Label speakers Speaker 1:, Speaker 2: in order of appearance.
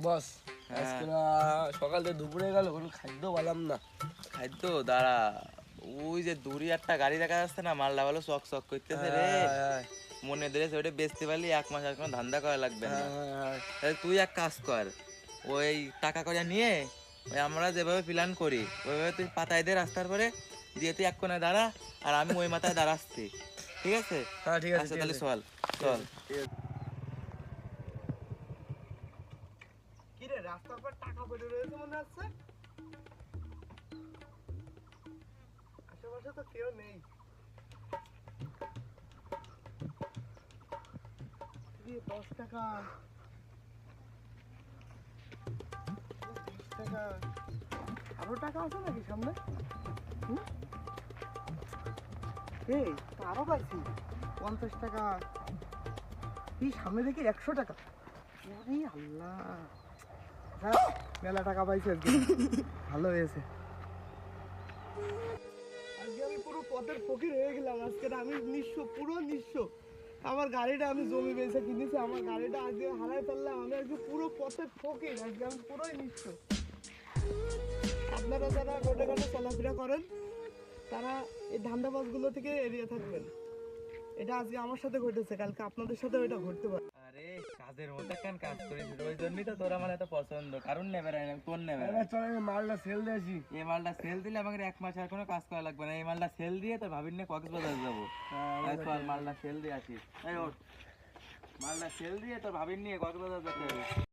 Speaker 1: বস
Speaker 2: হ্যাঁ।
Speaker 1: আজকে না সকাল দুপুরে গেল কোনো খাদ্য পেলাম না।
Speaker 2: খাদ্য? দাঁড়া ওই যে দূরে একটা গাড়ি দেখা যাচ্ছে না চক চক করতেছে রে।
Speaker 1: হ্যাঁ,
Speaker 2: মনে ধরেছে ওটা বেচতে পারলি এক মাস আর কোনো ধান্দা করা লাগবে না।
Speaker 1: হ্যাঁ, হ্যাঁ,
Speaker 2: তাহলে তুই এক কাজ কর ওই টাকা করে নিয়ে ওই আমরা যেভাবে প্ল্যান করি ওইভাবে তুই পাতায় দে রাস্তার পরে দিয়ে তুই এক কোনায় দাঁড়া আর আমি ওই মাথায় দাঁড়াচ্ছি। ঠিক আছে?
Speaker 1: হ্যাঁ ঠিক আছে
Speaker 2: আচ্ছা তাহলে। চল চল।
Speaker 1: কি রে রাস্তার পর টাকা পড়ে রয়েছে মনে হচ্ছে? আশেপাশে তো কেউ নেই। দশ টাকা। আরও টাকা আছে নাকি সামনে? আরও পাইছি। পঞ্চাশ টাকা। সামনে দেখি একশো টাকা। আল্লাহ। মেলা টাকা পাইছি ভালো হয়েছে। পুরো হয়ে নিঃস্ব আপনারা যারা ঘটে ঘটে চলাফেরা করেন, তারা এই ধান্দাবাজগুলো থেকে এড়িয়ে থাকবেন। এটা আজকে আমার সাথে ঘটেছে, কালকে আপনাদের সাথে এটা ঘটতে পারে।
Speaker 2: আরে কাজের মধ্যে কেন কাজ করিস? ওই জন্যই তো তোর আমার এত পছন্দ। কারণ নেবে না তোর নেবে না।
Speaker 1: চল আমি মালটা সেল দিয়েছি
Speaker 2: এই মালটা সেল দিলে আমাকে এক মাস আর কোনো কাজ করা লাগবে না। এই মালটা সেল দিয়ে তো ভাবির নিয়ে কক্সবাজার যাব। চল মালটা সেল দিয়ে আসি। এই ওঠ। মালটা সেল দিয়ে তোর ভাবির নিয়ে কক্সবাজার যেতে হবে।